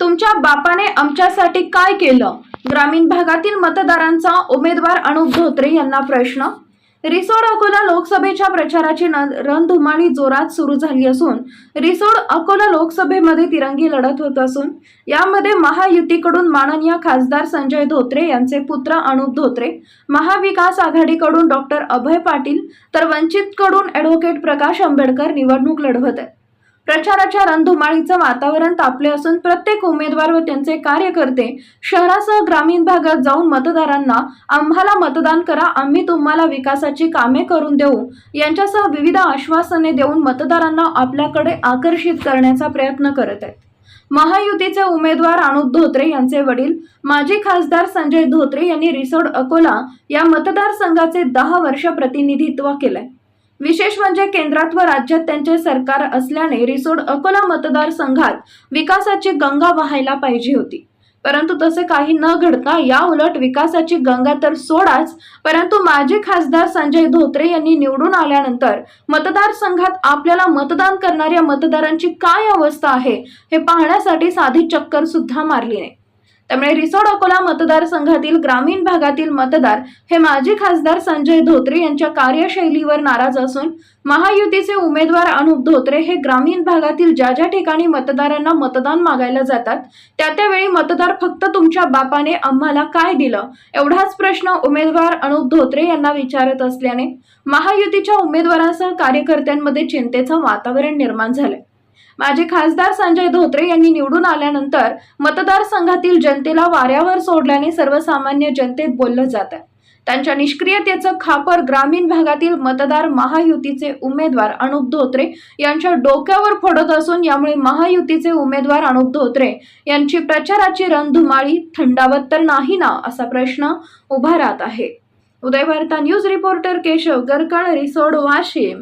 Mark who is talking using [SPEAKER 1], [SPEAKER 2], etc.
[SPEAKER 1] तुमच्या बापाने आमच्यासाठी काय केलं? ग्रामीण भागातील मतदारांचा उमेदवार अनुप धोत्रे यांना प्रश्न? रिसोड अकोला लोकसभेच्या प्रचाराची रणधुमाळी जोरात सुरू झाली असून रिसोड अकोला लोकसभेमध्ये तिरंगी लढत होत असून यामध्ये महायुतीकडून माननीय खासदार संजय धोत्रे यांचे पुत्र अनुप धोत्रे महाविकास आघाडीकडून डॉक्टर अभय पाटील तर वंचितकडून ॲडव्होकेट प्रकाश आंबेडकर निवडणूक लढवत आहेत. प्रचाराच्या रणधुमाळीचं वातावरण तापले असून प्रत्येक उमेदवार व त्यांचे कार्यकर्ते शहरासह ग्रामीण भागात जाऊन मतदारांना आम्हाला मतदान करा आम्ही तुम्हाला विकासाची कामे करून देऊ. यांच्यासह विविध आश्वासने देऊन मतदारांना आपल्याकडे आकर्षित करण्याचा प्रयत्न करत आहेत. महायुतीचे उमेदवार अनुप धोत्रे यांचे वडील माजी खासदार संजय धोत्रे यांनी रिसोड अकोला या मतदारसंघाचे दहा वर्ष प्रतिनिधित्व केलंय. विशेष म्हणजे केंद्रात व राज्यात त्यांचे सरकार असल्याने रिसोड अकोला मतदारसंघात विकासाची गंगा वाहायला पाहिजे होती. परंतु तसे काही न घडता या उलट विकासाची गंगा तर सोडाच परंतु माजी खासदार संजय धोत्रे यांनी निवडून आल्यानंतर मतदारसंघात आपल्याला मतदान करणाऱ्या मतदारांची काय अवस्था आहे हे पाहण्यासाठी साधी चक्कर सुद्धा मारली नाही. त्यामुळे रिसोड अकोला मतदारसंघातील ग्रामीण भागातील मतदार हे माजी खासदार संजय धोत्रे यांच्या कार्यशैलीवर नाराज असून महायुतीचे उमेदवार अनुप धोत्रे हे ग्रामीण भागातील ज्या ज्या ठिकाणी मतदारांना मतदान मागायला जातात त्या त्यावेळी मतदार फक्त तुमच्या बापाने आम्हाला काय दिलं? एवढाच प्रश्न उमेदवार अनुप धोत्रे यांना विचारत असल्याने महायुतीच्या उमेदवारांसह कार्यकर्त्यांमध्ये चिंतेचं वातावरण निर्माण झालंय. माजी खासदार संजय धोत्रे यांनी निवडून आल्यानंतर मतदारसंघातील जनतेला वाऱ्यावर सोडल्याने सर्वसामान्य जनतेत बोललं जात. आहे त्यांच्या निष्क्रियतेचं खापर ग्रामीण भागातील मतदार महायुतीचे उमेदवार अनुप धोत्रे यांच्या डोक्यावर फोडत असून यामुळे महायुतीचे उमेदवार अनुप धोत्रे यांची प्रचाराची रणधुमाळी थंडावत तर नाही ना असा प्रश्न उभा राहत आहे. Uday Varta news reporter Keshav Garkal Risod Washim.